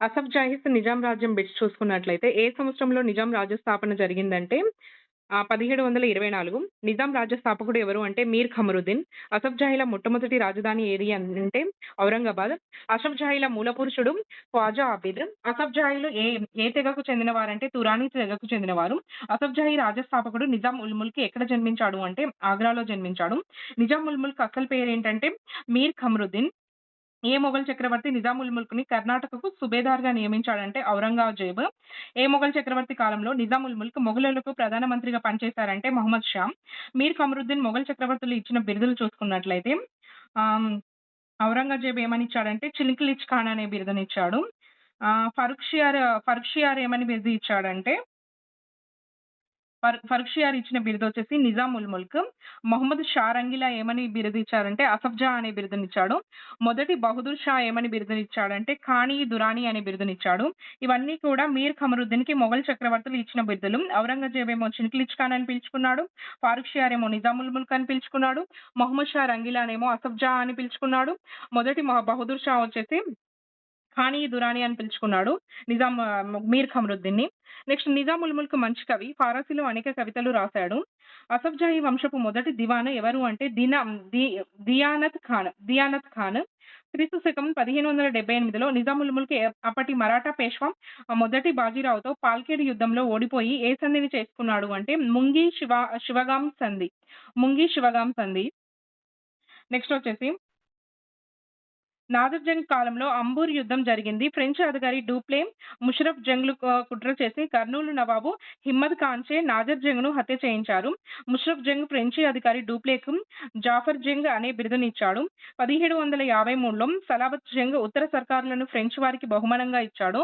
అసఫ్ జాహిస్ నిజాం రాజ్యం బిట్స్ చూసుకున్నట్లయితే ఏ సంవత్సరంలో నిజాం రాజ్య స్థాపన జరిగిందంటే ఆ పదిహేడు వందల ఇరవై నాలుగు. నిజాం రాజ్య స్థాపకుడు ఎవరు అంటే మీర్ ఖమరుద్దీన్. అసఫ్ జాహీల మొట్టమొదటి రాజధాని ఏది అంటే ఔరంగాబాద్. అసఫ్ జాహీల మూల పురుషుడు ఖ్వాజా ఆబిద్. అసఫ్ జాహీలు ఏ ఏ తెగకు చెందినవారంటే తురానీ తెగకు చెందినవారు. అసఫ్ జాహీ రాజ్య స్థాపకుడు నిజాం ఉల్ ముల్క్ ఎక్కడ జన్మించాడు అంటే ఆగ్రాలో జన్మించాడు. నిజాం ఉల్ ముల్క్ అసలు పేరు ఏంటంటే మీర్ ఖమరుద్దీన్. ఏ మొఘల్ చక్రవర్తి నిజాముల్ ముల్క్ని కర్ణాటకకు సుబేదార్గా నియమించాడంటే ఔరంగజేబ్. ఏ మొఘల్ చక్రవర్తి కాలంలో నిజాముల్ ముల్క్ మొఘలులకు ప్రధానమంత్రిగా పనిచేశారంటే మొహమ్మద్ షా. మీర్ ఖమరుద్దీన్ మొఘల్ చక్రవర్తులు ఇచ్చిన బిరుదులు చూసుకున్నట్లయితే ఆమ్, ఔరంగజేబ్ ఏమని ఇచ్చాడంటే చిలికిలిచ్ ఖాన్ అనే బిరుదునిచ్చాడు. ఆ, ఫరుక్షియార్ ఫరుక్షియార్ ఏమని బిరుదు ఇచ్చాడంటే ఫర్ ఫరుక్షియార్ ఇచ్చిన బిరుదు వచ్చేసి నిజాం ఉల్ ముల్క్. మొహమ్మద్ షా రంగిలా ఏమని బిరుదు ఇచ్చారంటే అసఫ్ జా అనే బిరుదునిచ్చాడు. మొదటి బహదూర్ షా ఏమని బిరుదునిచ్చాడంటే ఖానీ దురానీ అనే బిరుదునిచ్చాడు. ఇవన్నీ కూడా మీర్ ఖమరుద్దీన్కి మొఘల్ చక్రవర్తులు ఇచ్చిన బిరుదులు. ఔరంగజేబ్ ఏమో చిన్కిలిచ్ ఖాన్ అని పిలుచుకున్నాడు. ఫారూక్ షియార్ ఏమో నిజాముల్ ముల్క్ అని పిలుచుకున్నాడు. మొహమ్మద్ షా రంగిలానేమో అసఫ్ జా అని పిలుచుకున్నాడు. మొదటి బహదూర్ షా వచ్చేసి ఖానీ దురానీ అని పిలుచుకున్నాడు నిజాం మీర్ ఖమరుద్దీన్ని. నెక్స్ట్ నిజాముల్ ముల్క్ మంచి కవి ఫారసీలో అనేక కవితలు రాశాడు. అసఫ్ వంశపు మొదటి దివాన ఎవరు అంటే దినా దియానత్ ఖాన్ దియానత్ ఖాన్. క్రీస్తు శకం పదిహేను వందల డెబ్బై ఎనిమిదిలో నిజాముల్ ముల్క్ అప్పటి మరాఠా పేష్వా ఆ, మొదటి బాజీరావుతో పాల్కేడ్ యుద్ధంలో ఓడిపోయి ఏ సంధిని చేసుకున్నాడు అంటే ముంగి శివ శివగాం సంధి ముంగి శివగాం సంధి. నెక్స్ట్ వచ్చేసి నాజర్ జంగ్ కాలంలో అంబూర్ యుద్ధం జరిగింది. ఫ్రెంచ్ అధికారి డూప్లే ముషరఫ్ జంగ్లు కుట్ర చేసి కర్నూలు నవాబు హిమ్మద్ ఖాన్చే నాజర్ జంగ్ను హత్య చేయించారు. ముషరఫ్ జంగ్ ఫ్రెంచి అధికారి డూప్లేకు జాఫర్ జంగ్ అనే బిరుదునిచ్చాడు. పదిహేడు వందల యాభై మూడులో సలాబత్ జంగ్ ఉత్తర సర్కారులను ఫ్రెంచ్ వారికి బహుమానంగా ఇచ్చాడు.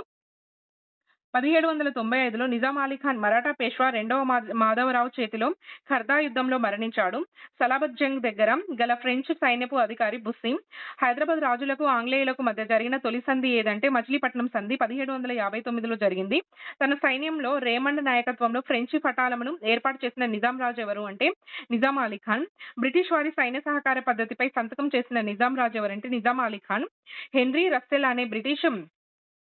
పదిహేడు వందల తొంభై ఐదులో నిజాం అలీ ఖాన్ మరాఠా పేష్వా రెండవ మాధవరావు చేతిలో ఖర్దా యుద్ధంలో మరణించాడు. సలాబత్ జంగ్ దగ్గర గల ఫ్రెంచ్ సైన్యపు అధికారి బుస్సిం హైదరాబాద్ రాజులకు ఆంగ్లేయులకు మధ్య జరిగిన తొలి సంధి ఏదంటే మచిలీపట్నం సంధి పదిహేడు వందల యాభై తొమ్మిదిలో జరిగింది. తన సైన్యంలో రేమండ్ నాయకత్వంలో ఫ్రెంచి పటాలమును ఏర్పాటు చేసిన నిజాం రాజు ఎవరు అంటే నిజాం అలీ ఖాన్. బ్రిటిష్ వారి సైన్య సహకార పద్ధతిపై సంతకం చేసిన నిజాం రాజు ఎవరంటే నిజాం అలీ ఖాన్. హెన్రీ రస్సెల్ అనే బ్రిటిష్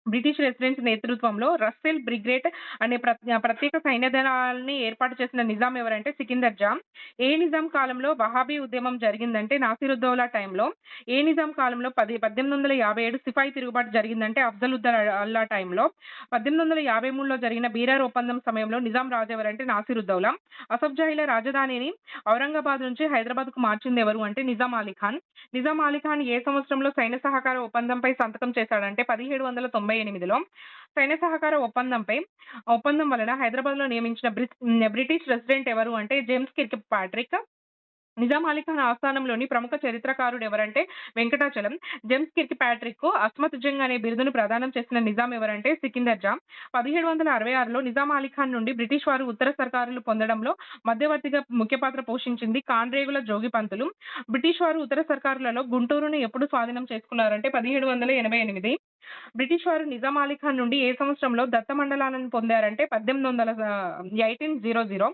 బ్రిటిష్ రెసిడెంట్ నేతృత్వంలో రస్సెల్ బ్రిగేడ్ అనే ప్రత్యేక సైన్యదళాలని ఏర్పాటు చేసిన నిజాం ఎవరంటే సికిందర్ జా ఏ నిజాం కాలంలో వహాబీ ఉద్యమం జరిగిందంటే నాసిరుద్దౌలా టైంలో. ఏ నిజాం కాలంలో పది పద్దెనిమిది వందల యాభై ఏడు సిపాయి తిరుగుబాటు జరిగిందంటే అఫ్జల్ అల్లా టైంలో. పద్దెనిమిది వందల యాభై మూడులో జరిగిన బీరార్ ఒప్పందం సమయంలో నిజాం రాజు ఎవరంటే నాసిరుద్దౌలా. అసఫ్ జాహీల రాజధానిని ఔరంగాబాద్ నుంచి హైదరాబాద్కు మార్చింది ఎవరు అంటే నిజాం అలీ ఖాన్. నిజాం అలీ ఖాన్ ఏ సంవత్సరంలో సైన్య సహకార ఒప్పందంపై సంతకం చేశాడంటే పదిహేడు వందల తొంభై ఎనిమిదిలో సైన్య సహకార ఒప్పందంపై ఒప్పందం వలన హైదరాబాద్లో నియమించిన బ్రిటిష్ రెసిడెంట్ ఎవరు అంటే James Kirkpatrick Nizam Ali Khan ఆస్థానంలోని ప్రముఖ చరిత్రకారుడు ఎవరంటే Venkatachalam. James Kirkpatrick అస్మత్ Jung అనే బిరుదును ప్రదానం చేసిన నిజాం ఎవరంటే సికిందర్ జా పదిహేడు వందల అరవై ఆరులో నిజాం అలీ ఖాన్ నుండి బ్రిటిష్ వారు ఉత్తర సర్కారులు పొందడంలో మధ్యవర్తిగా ముఖ్య పాత్ర పోషించింది కాన్రేగుల జోగి పంతులు. బ్రిటిష్ వారు ఉత్తర సర్కారులలో గుంటూరును ఎప్పుడు స్వాధీనం చేసుకున్నారంటే పదిహేడు వందల ఎనభై ఎనిమిది. బ్రిటిష్ వారు నిజాం అలీ ఖాన్ నుండి ఏ సంవత్సరంలో దత్త మండలాలను పొందారంటే పద్దెనిమిది వందల ఎయిటీన్ జీరో జీరో.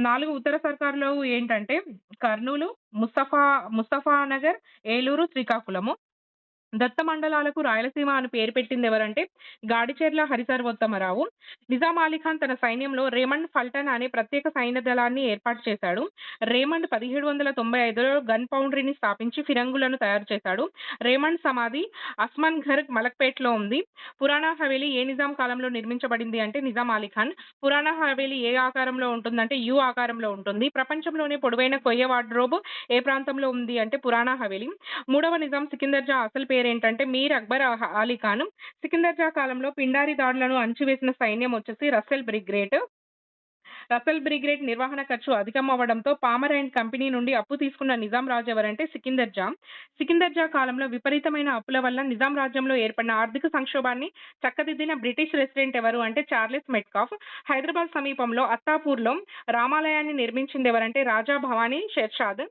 నాలుగు ఉత్తర సర్కారులు ఏంటంటే కర్నూలు ముస్తఫా ముస్తఫా నగర్ ఏలూరు శ్రీకాకుళము. దత్త మండలాలకు రాయలసీమ అని పేరు పెట్టింది ఎవరంటే గాడిచెర్ల హరిసర్వోత్తమరావు. నిజాం అలీఖాన్ తన సైన్యంలో రేమండ్ ఫల్టన్ అనే ప్రత్యేక సైన్య దళాన్ని ఏర్పాటు చేశాడు. రేమండ్ పదిహేడు వందల తొంభై ఐదులో గన్ పౌండరీని స్థాపించి ఫిరంగులను తయారు చేశాడు. రేమండ్ సమాధి అస్మాన్ ఘర్ మలక్పేట్లో ఉంది. పురాణా హవేలీ ఏ నిజాం కాలంలో నిర్మించబడింది అంటే నిజాం అలీ ఖాన్. పురాణా హవేలీ ఏ ఆకారంలో ఉంటుందంటే యు ఆకారంలో ఉంటుంది. ప్రపంచంలోనే పొడవైన కొయ్య వార్డ్రోబ్ ఏ ప్రాంతంలో ఉంది అంటే పురాణా హవేలీ. మూడవ నిజాం సికిందర్జా అసలు పేరు పేరేంటంటే మీర్ అక్బర్ అలీ ఖాన్. సికిందర్ జా కాలంలో పిండారి దాడులను అణచివేసిన సైన్యం వచ్చేసి రసెల్ బ్రిగ్రేడ్. రసెల్ బ్రిగేడ్ నిర్వహణ ఖర్చు అధికం పామర్ అండ్ కంపెనీ నుండి అప్పు తీసుకున్న నిజాం రాజు ఎవరంటే సికిందర్ జా. సికిందర్ జా కాలంలో విపరీతమైన అప్పుల వల్ల నిజాం రాజ్యంలో ఏర్పడిన ఆర్థిక సంక్షోభాన్ని చక్కదిద్దిన బ్రిటిష్ రెసిడెంట్ ఎవరు అంటే చార్లెస్ మెట్కాఫ్. హైదరాబాద్ సమీపంలో అత్తాపూర్లో రామాలయాన్ని నిర్మించింది ఎవరంటే రాజా భవానీ షెర్షాద్.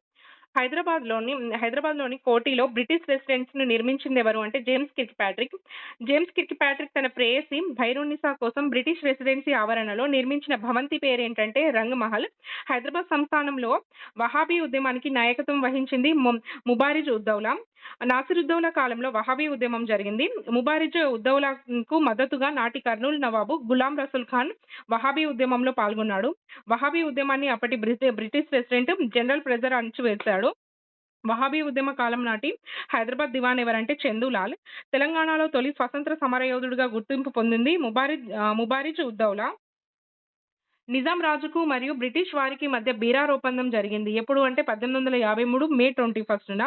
హైదరాబాద్లోని హైదరాబాద్లోని కోటిలో బ్రిటిష్ రెసిడెన్స్ను నిర్మించింది ఎవరు అంటే James Kirkpatrick James Kirkpatrick తన ప్రేయసి భైరోనిసా కోసం బ్రిటిష్ రెసిడెన్సీ ఆవరణలో నిర్మించిన భవంతి పేరు ఏంటంటే రంగ్ మహల్ హైదరాబాద్ సంస్థానంలో వహాబీ ఉద్యమానికి నాయకత్వం వహించింది ము- ముబారిజ్ ఉద్దౌలా. నాసిరుద్దౌలా కాలంలో వహాబీ ఉద్యమం జరిగింది. ముబారిజ్ ఉద్దౌలాకు మద్దతుగా నాటి కర్నూల్ నవాబు గులాం రసూల్ ఖాన్ వహాబీ ఉద్యమంలో పాల్గొన్నాడు. వహాబీ ఉద్యమాన్ని అప్పటి బ్రిటిష్ ప్రెసిడెంట్ జనరల్ ప్రెజర్ అణచివేశాడు. వహాబీ ఉద్యమ కాలం నాటి హైదరాబాద్ దివాన్ ఎవరంటే చందులాల్ తెలంగాణలో తొలి స్వతంత్ర సమరయోధుడిగా గుర్తింపు పొందింది ముబారిజ్ ముబారిజ్ ఉద్దౌలా. నిజాం రాజుకు మరియు బ్రిటిష్ వారికి మధ్య బీరార్ ఒప్పందం జరిగింది. ఎప్పుడు అంటే 1853 మే 21న.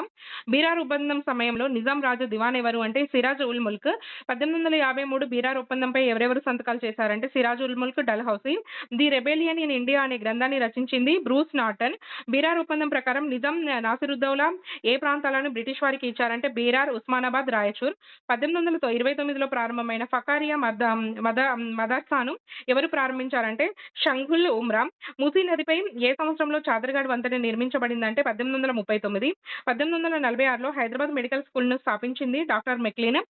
బీరార్ ఒప్పందం సమయంలో నిజాం రాజు దివాన్ ఎవరు అంటే సిరాజ్ ఉల్ ముల్క్. 1853 బీరార్ ఒప్పందంపై ఎవరెవరు సంతకాలు చేశారంటే Siraj ul Mulk, Dalhousie. The rebellion in India అనే గ్రంథాన్ని రచించింది బ్రూస్ నాటన్ బీరార్ ఒప్పందం ప్రకారం నిజాం నాసిరుద్దౌలా ఏ ప్రాంతాలను బ్రిటిష్ వారికి ఇచ్చారంటే బీరార్, ఉస్మానాబాద్, రాయచూర్. 1829లో ప్రారంభమైన ఫకారియా మద మద మదర్సాను ఎవరు ప్రారంభించారంటే షంఘుల్ ఉమ్రా. మూసీ నదిపై ఏ సంవత్సరంలో చాదర్గాడ్ వంతెన నిర్మించబడిందంటే 1839. 1846లో హైదరాబాద్ మెడికల్ స్కూల్‌ను స్థాపించింది డాక్టర్ మెక్లీన్.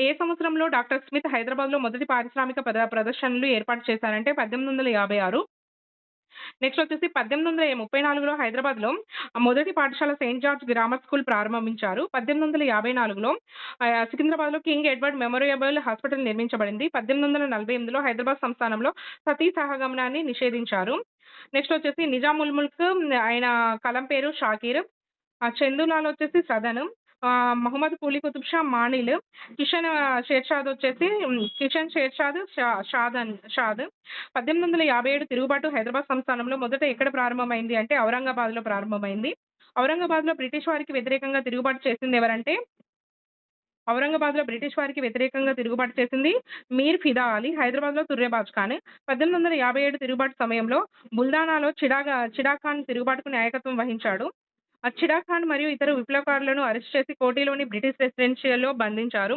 ఏ సంవత్సరంలో డాక్టర్ స్మిత్ హైదరాబాద్‌లో మొదటి పారిశ్రామిక ప్రదర్శనలు ఏర్పాటు చేశారంటే 1856. నెక్స్ట్ వచ్చేసి 1834లో హైదరాబాద్‌లో మొదటి పాఠశాల సెయింట్ జార్జ్ గ్రామర్ స్కూల్ ప్రారంభించారు. పద్దెనిమిది వందల యాభై నాలుగులో సికింద్రాబాద్‌లో కింగ్ ఎడ్వర్డ్ మెమోరియబుల్ హాస్పిటల్ నిర్మించబడింది. 1848లో హైదరాబాద్ సంస్థానంలో సతీ సహగమనాన్ని నిషేధించారు. నెక్స్ట్ వచ్చేసి నిజాం ఉల్ ముల్క్ ఆయన కలం పేరు షాకీర్. చందులాల్ వచ్చేసి సదన్. మహమ్మద్ కూలీ కుతుబ్ షా మానిల్. కిషన్ షేర్షాద్ వచ్చేసి కిషన్ షేర్షాద్ షా షాదన్ షాద్. 1857 తిరుగుబాటు హైదరాబాద్ సంస్థానంలో మొదట ఎక్కడ ప్రారంభమైంది అంటే ఔరంగాబాద్‌లో ప్రారంభమైంది. ఔరంగాబాద్‌లో బ్రిటిష్ వారికి వ్యతిరేకంగా తిరుగుబాటు చేసింది ఎవరంటే ఔరంగాబాద్‌లో బ్రిటిష్ వారికి వ్యతిరేకంగా తిరుగుబాటు చేసింది మీర్ ఫిదా అలీ. హైదరాబాద్‌లో తుర్రేబాజ్ ఖాన్. 1857 తిరుగుబాటు సమయంలో బుల్దానాలో చిడాగా చిడా ఖాన్ తిరుగుబాటుకు నాయకత్వం వహించాడు. ఆ ఖాన్ మరియు ఇతర విప్లవకారులను అరెస్ట్ చేసి కోటిలోని బ్రిటిష్ రెసిడెన్షియల్‌లో బంధించారు.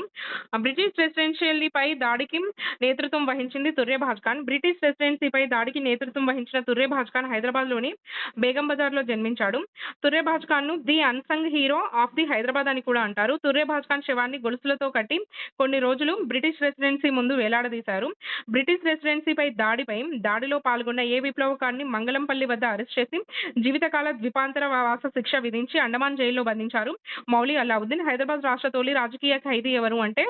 ఆ బ్రిటిష్ రెసిడెన్షియల్‌పై దాడికి నేతృత్వం వహించింది తుర్రెబాజ్ ఖాన్. బ్రిటిష్ రెసిడెన్సీపై దాడికి నేతృత్వం వహించిన తుర్రెబాజ్ ఖాన్ హైదరాబాద్‌లోని బేగం బజార్‌లో జన్మించాడు. Turrebaz ఖాన్‌ను the unsung hero of the Hyderabad అని కూడా అంటారు. తుర్రెబాజ్ ఖాన్ శవాన్ని గొలుసులతో కట్టి కొన్ని రోజులు బ్రిటిష్ రెసిడెన్సీ ముందు వేలాడదీశారు. బ్రిటిష్ రెసిడెన్సీపై దాడిపై దాడిలో పాల్గొన్న ఏ విప్లవకాన్ని మంగళంపల్లి వద్ద అరెస్ట్ చేసి జీవితకాల ద్వీపాంతర వాస శిక్ష విధించి అండమాన్ జైల్లో బంధించారు మౌలి అల్లావుద్దీన్. హైదరాబాద్ రాష్ట్ర తొలి రాజకీయ ఖైదీ ఎవరు అంటే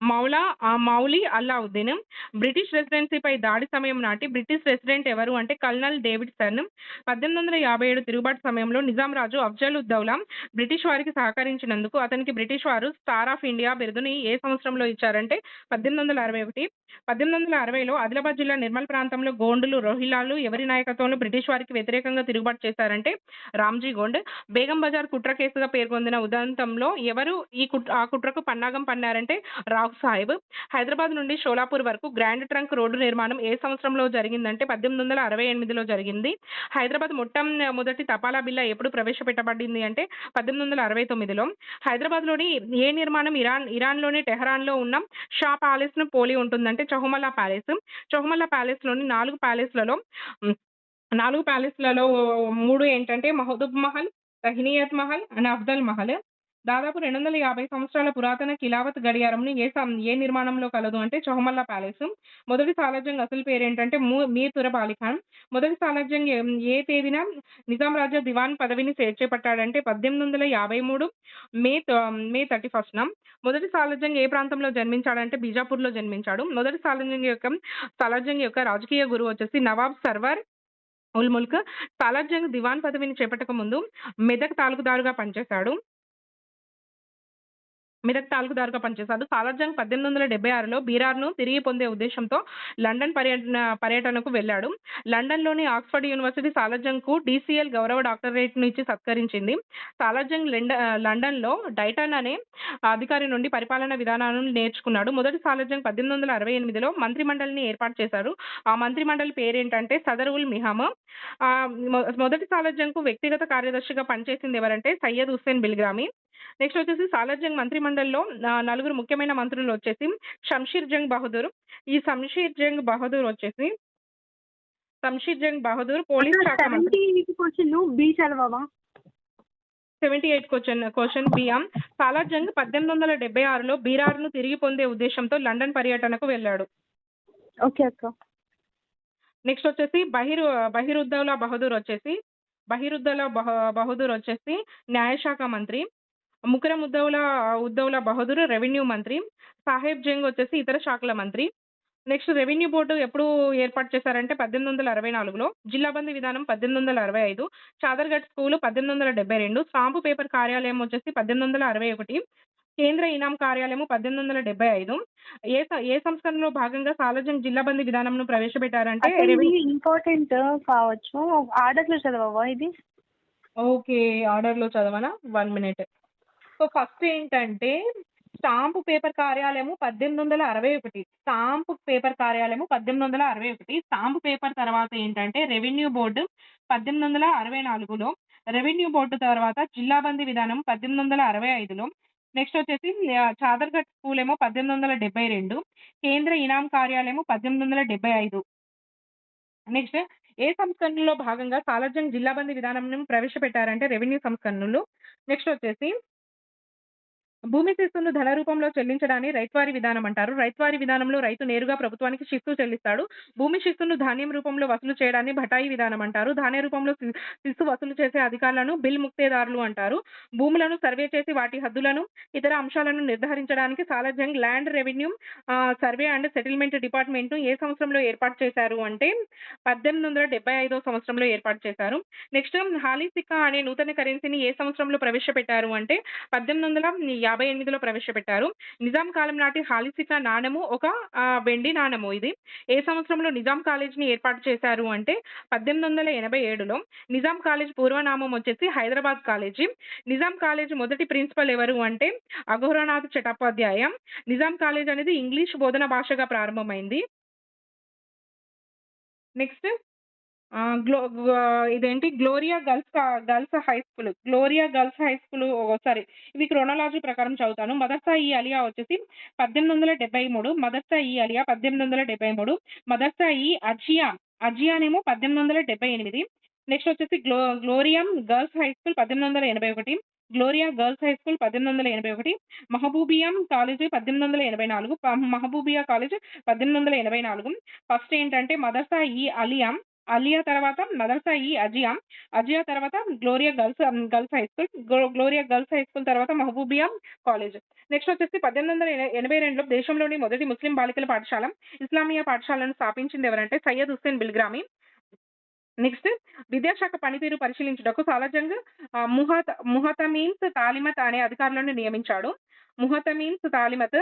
మౌలా మౌలి అల్లావుద్దీన్. బ్రిటిష్ రెసిడెన్సీపై దాడి సమయం నాటి బ్రిటిష్ రెసిడెంట్ ఎవరు అంటే కల్నల్ డేవిడ్సన్. 1857 తిరుగుబాటు సమయంలో నిజాం రాజు అఫ్జల్ ఉద్దౌలా బ్రిటిష్ వారికి సహకరించినందుకు అతనికి బ్రిటిష్ వారు స్టార్ ఆఫ్ ఇండియా బిరుదుని ఏ సంవత్సరంలో ఇచ్చారంటే 1861. 1860లో ఆదిలాబాద్ జిల్లా నిర్మల్ ప్రాంతంలో గోండులు, రోహిలాలు ఎవరి నాయకత్వంలో బ్రిటిష్ వారికి వ్యతిరేకంగా తిరుగుబాటు చేశారంటే రామ్‌జీ గోండ్. బేగం బజార్ కుట్ర కేసుగా పేర్కొందిన ఉదంతంలో ఎవరు ఈ కుట్ ఆ కుట్రకు పన్నాగం పన్నారంటే రావ్ సాహెబ్. హైదరాబాద్ నుండి షోలాపూర్ వరకు గ్రాండ్ ట్రంక్ రోడ్డు నిర్మాణం ఏ సంవత్సరంలో జరిగిందంటే 1868లో జరిగింది. హైదరాబాద్ మొట్టం మొదటి తపాలా బిల్లా ఎప్పుడు ప్రవేశపెట్టబడింది అంటే 1869లో. హైదరాబాద్‌లోని ఏ నిర్మాణం ఇరాన్ ఇరాన్‌లోని టెహరాన్‌లో ఉన్న షా ప్యాలెస్‌ను పోలి ఉంటుందంటే చహుమల్లా ప్యాలెస్. చౌమల్లా ప్యాలెస్‌లోని నాలుగు ప్యాలెస్‌లలో నాలుగు ప్యాలెస్‌లలో మూడు ఏంటంటే మహదూబ్ మహల్, తహినియత్ మహల్ అండ్ అఫ్జల్ మహల్. దాదాపు 250 సంవత్సరాల పురాతన కిలావత్ గడియారంని ఏ ఏ నిర్మాణంలో కలదు అంటే చౌమల్లా ప్యాలెస్. మొదటి సాలార్జంగ్ అసలు పేరేంటంటే ఏంటంటే మీర్ ఖాన్. మొదటి సాలార్జంగ్ ఏ తేదీన నిజాం రాజా దివాన్ పదవిని చే చేపట్టాడంటే 1853 మే త మే 31న. మొదటి సాలార్జంగ్ ఏ ప్రాంతంలో జన్మించాడంటే బీజాపూర్‌లో జన్మించాడు. మొదటి సాలార్జంగ్ యొక్క సాలార్జంగ్ యొక్క రాజకీయ గురువు వచ్చేసి నవాబ్ సర్వర్ ఉల్ ముల్క్. సాలార్జంగ్ దివాన్ పదవిని చేపట్టక ముందు మెదక్ తాలూకుదారుగా పనిచేశాడు. మెదక్ తాలూకుదారుగా పనిచేశాడు. సాలార్జంగ్ 1876లో బీరార్‌ను తిరిగి పొందే ఉద్దేశంతో లండన్ పర్యటన పర్యటనకు వెళ్ళాడు. లండన్‌లోని ఆక్స్‌ఫర్డ్ యూనివర్సిటీ సాలార్జంగ్‌కు డీసీఎల్ గౌరవ డాక్టరేట్‌ను ఇచ్చి సత్కరించింది. సాలార్జంగ్ లెండ లండన్‌లో డైటన్ అనే అధికారి నుండి పరిపాలన విధానాలను నేర్చుకున్నాడు. మొదటి సాలార్జంగ్ 1868లో మంత్రిమండలిని ఏర్పాటు చేశారు. ఆ మంత్రిమండలి పేరేంటంటే సదర్ ఉల్ మిహామ్. మొదటి సాలార్జంగ్‌కు వ్యక్తిగత కార్యదర్శిగా పనిచేసింది ఎవరంటే సయ్యద్ హుస్సేన్ బిల్గ్రామి. నెక్స్ట్ వచ్చేసి సాలార్జంగ్ మంత్రిమండలిలో ఆహ్, నలుగురు ముఖ్యమైన మంత్రులు వచ్చేసి షంషీర్ జంగ్ బహదూర్. ఈ షంషీర్ జంగ్ బహదూర్ వచ్చేసి షంషీర్ జంగ్ బహదూర్ పోలీస్ శాఖ మంత్రి. 78 క్వశ్చన్ బి చదవవా 78 క్వశ్చన్ క్వశ్చన్ బియ్యం సాలార్జంగ్ 1876లో బీరార్‌ను తిరిగి పొందే ఉద్దేశంతో లండన్ పర్యటనకు వెళ్ళాడు. ఓకే అక్క నెక్స్ట్ వచ్చేసి బహిర్ బహిరుద్దౌలా బహదూర్ వచ్చేసి బహిరుద్దౌలా బహ బహదూర్ వచ్చేసి న్యాయశాఖ మంత్రి. ముకరం ఉద్దౌలా ఉద్దౌలా బహదూర్ రెవెన్యూ మంత్రి. సాహెబ్ జంగ్ వచ్చేసి ఇతర శాఖల మంత్రి. నెక్స్ట్ రెవెన్యూ బోర్డు ఎప్పుడు ఏర్పాటు చేశారంటే 1864లో. జిల్లాబందీ విధానం 1865. చాదర్‌ఘట్ స్కూలు 1872. స్టాంపు పేపర్ కార్యాలయం వచ్చేసి 1861. కేంద్ర ఇనాం కార్యాలయము 1875. ఏ స ఏ సంస్కరణలో భాగంగా సాలార్జంగ్ జిల్లాబందీ విధానంను ప్రవేశపెట్టారంటే అసలు రెవెన్యూ ఇది ఇంపార్టెంట్ కావచ్చు ఆర్డర్లో చదవవా ఇది ఓకే. ఆర్డర్‌లో చదవనా? 1 మినిట్. సో, ఫస్ట్ ఏంటంటే స్టాంపు పేపర్ కార్యాలయము 1861. స్టాంపు పేపర్ కార్యాలయము 1861. స్టాంపు పేపర్ తర్వాత ఏంటంటే రెవెన్యూ బోర్డు 1864లో. రెవెన్యూ బోర్డు తర్వాత జిల్లాబందీ విధానం 1865లో. నెక్స్ట్ వచ్చేసి చాదర్ఘట్ స్కూల్ ఏమో పద్దెనిమిది వందల డెబ్బై రెండు కేంద్ర ఇనాం కార్యాలయము 1875. నెక్స్ట్ ఏ సంస్కరణలో భాగంగా సాలార్జంగ్ జిల్లాబందీ విధానం ప్రవేశపెట్టారంటే రెవెన్యూ సంస్కరణలు. నెక్స్ట్ వచ్చేసి భూమి శిస్తును ధన రూపంలో చెల్లించడాన్ని రైత్వారీ విధానం అంటారు. రైత్వారీ విధానంలో రైతు నేరుగా ప్రభుత్వానికి శిస్తు చెల్లిస్తాడు. భూమి శిస్తును ధాన్యం రూపంలో వసూలు చేయడాన్ని బఠాయి విధానం అంటారు. ధాన్య రూపంలో శిస్తు వసూలు చేసే అధికారులను బిల్ ముక్తేదారులు అంటారు. భూములను సర్వే చేసి వాటి హద్దులను, ఇతర అంశాలను నిర్ధారించడానికి Salarjung land revenue survey and settlement department ఏ సంవత్సరంలో ఏర్పాటు చేశారు అంటే 1875 సంవత్సరంలో ఏర్పాటు చేశారు. నెక్స్ట్ హాలీ సిక్కా అనే నూతన కరెన్సీని ఏ సంవత్సరంలో ప్రవేశపెట్టారు అంటే పద్దెనిమిది వందల 1858లో ప్రవేశపెట్టారు. నిజాం కాలం నాటి హాలీ నాణము ఒక వెండి నాణము ఇది. ఏ సంవత్సరంలో నిజాం కాలేజీని ఏర్పాటు చేశారు అంటే 1887లో. నిజాం కాలేజ్ పూర్వనామం వచ్చేసి హైదరాబాద్ కాలేజీ. నిజాం కాలేజ్ మొదటి ప్రిన్సిపల్ ఎవరు అంటే అఘోరనాథ్ చటోపాధ్యాయ. నిజాం కాలేజ్ అనేది ఇంగ్లీష్ బోధన భాషగా ప్రారంభమైంది. నెక్స్ట్ గ్లో ఇదేంటి? Gloria girls girls high school. Gloria girls high school sorry ఇవి క్రోనాలజీ ప్రకారం చదువుతాను. మదర్సా ఈ అలియా వచ్చేసి పద్దెనిమిది వందల డెబ్బై మూడు మదర్సా ఈ అలియా పద్దెనిమిది వందల డెబ్బై మూడు మదర్సా ఈ అజియా అజియానేమో పద్దెనిమిది వందల డెబ్బై ఎనిమిది. నెక్స్ట్ వచ్చేసి గ్లో గ్లోరియం గర్ల్స్ హై స్కూల్ పద్దెనిమిది వందల ఎనభై ఒకటి గ్లోరియా గర్ల్స్ హై స్కూల్ పద్దెనిమిది వందల ఎనభై ఒకటి మహబూబియం కాలేజ్ పద్దెనిమిది వందల ఎనభై నాలుగు మహబూబియా కాలేజ్ పద్దెనిమిది వందల ఎనభై నాలుగు. ఫస్ట్ ఏంటంటే మదర్సా ఈ అలియా అలియా తర్వాత మదర్సాయి అజియా. అజియా తర్వాత Gloria girls girls high school. Glow Gloria girls high school తర్వాత మహబూబియా కాలేజ్. నెక్స్ట్ వచ్చేసి 1882లో దేశంలోని మొదటి ముస్లిం బాలికల పాఠశాల ఇస్లామియా పాఠశాలను స్థాపించింది ఎవరంటే సయ్యద్ హుస్సేన్ బిల్గ్రామి. నెక్స్ట్ విద్యాశాఖ పనితీరు పరిశీలించుటకు సాలజంగ్ ముహత్ ముహత ముహతమీన్స్ తాలిమత్ అనే అధికారులను నియమించాడు. ముహతమీన్స్ తాలిమత్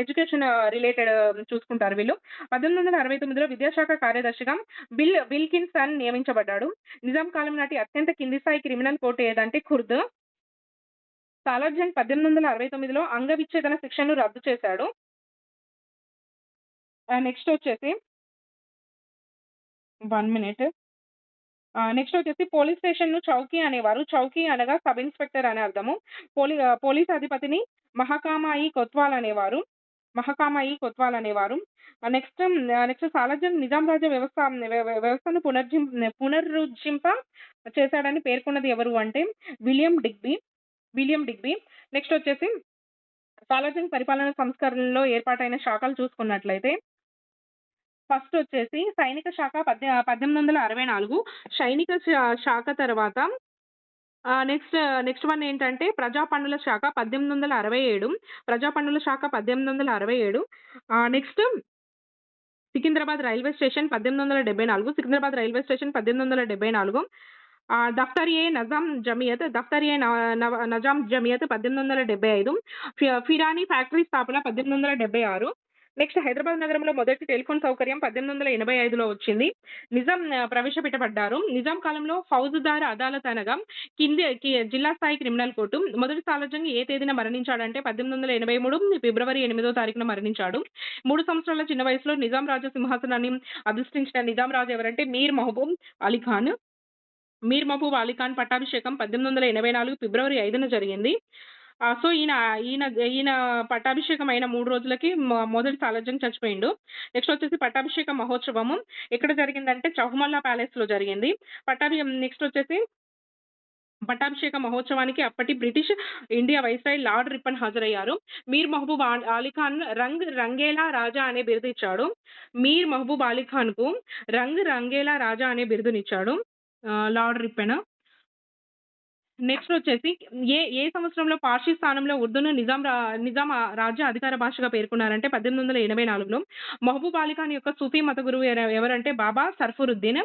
ఎడ్యుకేషన్ రిలేటెడ్ చూసుకుంటారు వీళ్ళు. 1869లో విద్యాశాఖ కార్యదర్శిగా బిల్ విల్కిన్సన్ నియమించబడ్డాడు. నిజాం కాలం నాటి అత్యంత కింది స్థాయి క్రిమినల్ కోర్టు ఏదంటే ఖుర్ద్. సాలార్జంగ్ 1869లో అంగ విచ్ఛేదన శిక్షను రద్దు చేశాడు. నెక్స్ట్ వచ్చేసి వన్ మినిట్. నెక్స్ట్ వచ్చేసి పోలీస్ స్టేషన్‌ను చౌకీ అనేవారు. చౌకీ అనగా సబ్ ఇన్స్‌పెక్టర్ అని అర్థము. పోలీ పోలీస్ అధిపతిని మహకామాయి కొత్వాల్ అనేవారు. మహకామాయి కొత్వాల్ అనేవారు. నెక్స్ట్ నెక్స్ట్ సాలార్జంగ్ నిజాం రాజ్య వ్యవస్థ వ్యవస్థను పునర్జిం పునరుజ్జింప చేశాడని పేర్కొన్నది ఎవరు అంటే William Digby. William Digby. Next వచ్చేసి సాలార్జంగ్ పరిపాలన సంస్కరణలో ఏర్పాటైన శాఖలు చూసుకున్నట్లయితే ఫస్ట్ వచ్చేసి సైనిక శాఖ పద్దె పద్దెనిమిది వందల అరవై నాలుగు. సైనిక శాఖ తర్వాత నెక్స్ట్ నెక్స్ట్ వన్ ఏంటంటే ప్రజా పన్నుల శాఖ పద్దెనిమిది వందల అరవై ఏడు. ప్రజా పన్నుల శాఖ పద్దెనిమిది వందల అరవై ఏడు. నెక్స్ట్ సికింద్రాబాద్ రైల్వే స్టేషన్ పద్దెనిమిది వందల డెబ్బై నాలుగు. సికింద్రాబాద్ రైల్వే స్టేషన్ పద్దెనిమిది వందల డెబ్బై నాలుగు. దఫ్తర్ ఏ నజాం జమియత్ దఫ్తర్ ఏ నజాం జమియత్ పద్దెనిమిది వందల డెబ్బై ఐదు. ఫిరానీ ఫ్యాక్టరీ స్థాపన పద్దెనిమిది వందల డెబ్బై ఆరు. నెక్స్ట్ హైదరాబాద్ నగరంలో మొదటి టెలిఫోన్ సౌకర్యం 1885లో వచ్చింది. నిజాం ప్రవేశపెట్టబడ్డారు. నిజాం కాలంలో ఫౌజుదార్ అదాలత్ అనగా కింది జిల్లా స్థాయి క్రిమినల్ కోర్టు. మొదటి సాలార్జంగ్ ఏ తేదీన మరణించాడంటే 1883 ఫిబ్రవరి ఎనిమిదో తారీఖున మరణించాడు. మూడు సంవత్సరాల చిన్న వయసులో నిజాం రాజు సింహాసనాన్ని అధిష్ఠించిన నిజాం రాజు ఎవరంటే మీర్ మహబూబ్ అలీ ఖాన్. మీర్ మహబూబ్ అలీఖాన్ పట్టాభికంక పద్దెనిమిది వందల ఎనభై నాలుగు ఫిబ్రవరి ఐదున జరిగింది. సో, ఈయన ఈయన ఈయన పట్టాభిషేకం అయిన మూడు రోజులకి మొదటి సాలార్జంగ్ చచ్చిపోయిండు. నెక్స్ట్ వచ్చేసి పట్టాభిషేక మహోత్సవము ఎక్కడ జరిగిందంటే చౌమహల్లా ప్యాలెస్‌లో జరిగింది. పట్టాభి నెక్స్ట్ వచ్చేసి పట్టాభిషేక మహోత్సవానికి అప్పటి British India viceroy Lord Ripon హాజరయ్యారు. మీర్ మహబూబ్ అలీఖాన్ అలీ ఖాన్ రంగ్ రంగేలా రాజా అనే బిరుదిచ్చాడు. మీర్ మహబూబ్ అలీ ఖాన్‌కు రంగ్ రంగేలా రాజా అనే బిరుదునిచ్చాడు. లార్డ్ రిపెన్ నెక్స్ట్ వచ్చేసి ఏ ఏ సంవత్సరంలో పార్షి స్థానంలో ఉర్దూను నిజాం రా నిజాం రాజ్య అధికార భాషగా పేర్కొన్నారంటే 1884లో. మహబూబ్ అలీ ఖాన్ యొక్క సూఫీ మత గురువు ఎవరంటే బాబా సర్ఫురుద్దీన్.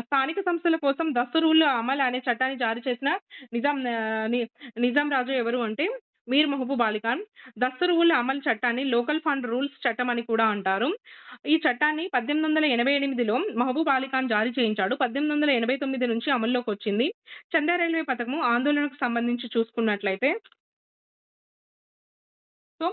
స్థానిక సంస్థల కోసం దస్తూర్ ఉల్ అమల్ అనే చట్టాన్ని జారీ చేసిన నిజాం నిజాం రాజు ఎవరు అంటే మీర్ మహబూబ్ అలీఖాన్ ఖాన్. రూల్ అమల్ చట్టాన్ని లోకల్ ఫండ్ రూల్స్ చట్టం అని కూడా అంటారు. ఈ చట్టాన్ని 1888లో మహబూబ్ అలీఖాన్ జారీ చేయించాడు. 1889 నుంచి అమల్లోకి వచ్చింది చందా రైల్వే పథకము ఆందోళనకు సంబంధించి చూసుకున్నట్లయితే సో,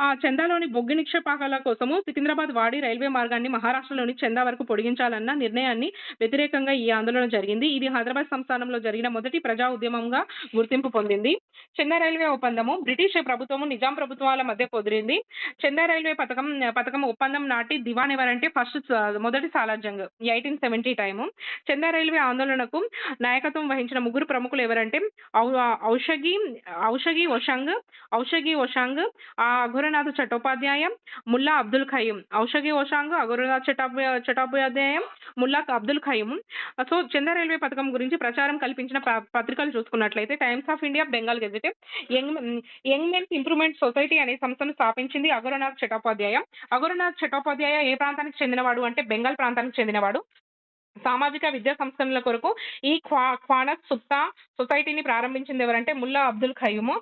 ఆ చందాలోని బొగ్గు నిక్షేపకాల కోసము సికింద్రాబాద్ వాడి రైల్వే మార్గాన్ని మహారాష్ట్రలోని చందా వరకు పొడిగించాలన్న నిర్ణయాన్ని వ్యతిరేకంగా ఈ ఆందోళన జరిగింది. ఇది హైదరాబాద్ సంస్థానంలో జరిగిన మొదటి ప్రజా ఉద్యమంగా గుర్తింపు పొందింది. చందా రైల్వే ఒప్పందము బ్రిటిష్ ప్రభుత్వము, నిజాం ప్రభుత్వాల మధ్య కుదిరింది. చందా రైల్వే పథకం పథకం ఒప్పందం నాటి దివాన్ ఎవరంటే ఫస్ట్ మొదటి Salarjung eighteen seventy time. Chanda railway ఆందోళనకు నాయకత్వం వహించిన ముగ్గురు ప్రముఖులు ఎవరంటే ఔషగి ఔషగి ఒషంగ్, ఔషగి ఒషాంగ్, ఆ అఘోరనాథ్ చట్టోపాధ్యాయం ముల్లా అబ్దుల్ ఖయీం ఔషధి ఓషాంగ్ అఘోరనాథ్ చట్టోపా చట్టోపాధ్యాయం ముల్లా అబ్దుల్ ఖయీం సో, చంద్ర రైల్వే పథకం గురించి ప్రచారం కల్పించిన ప పత్రికలు చూసుకున్నట్లయితే Times of India, Bengal Gazette. Young Young Men's Improvement Society అనే సంస్థను స్థాపించింది అఘోరనాథ్ చట్టోపాధ్యాయ. అఘోరనాథ్ చట్టోపాధ్యాయ ఏ ప్రాంతానికి చెందినవాడు అంటే బెంగాల్ ప్రాంతానికి చెందినవాడు. సామాజిక విద్యా సంస్కరణల కొరకు ఈ క్వా క్వానస్ సుక్తా సొసైటీని ప్రారంభించింది ఎవరంటే ముల్లా అబ్దుల్ ఖయూము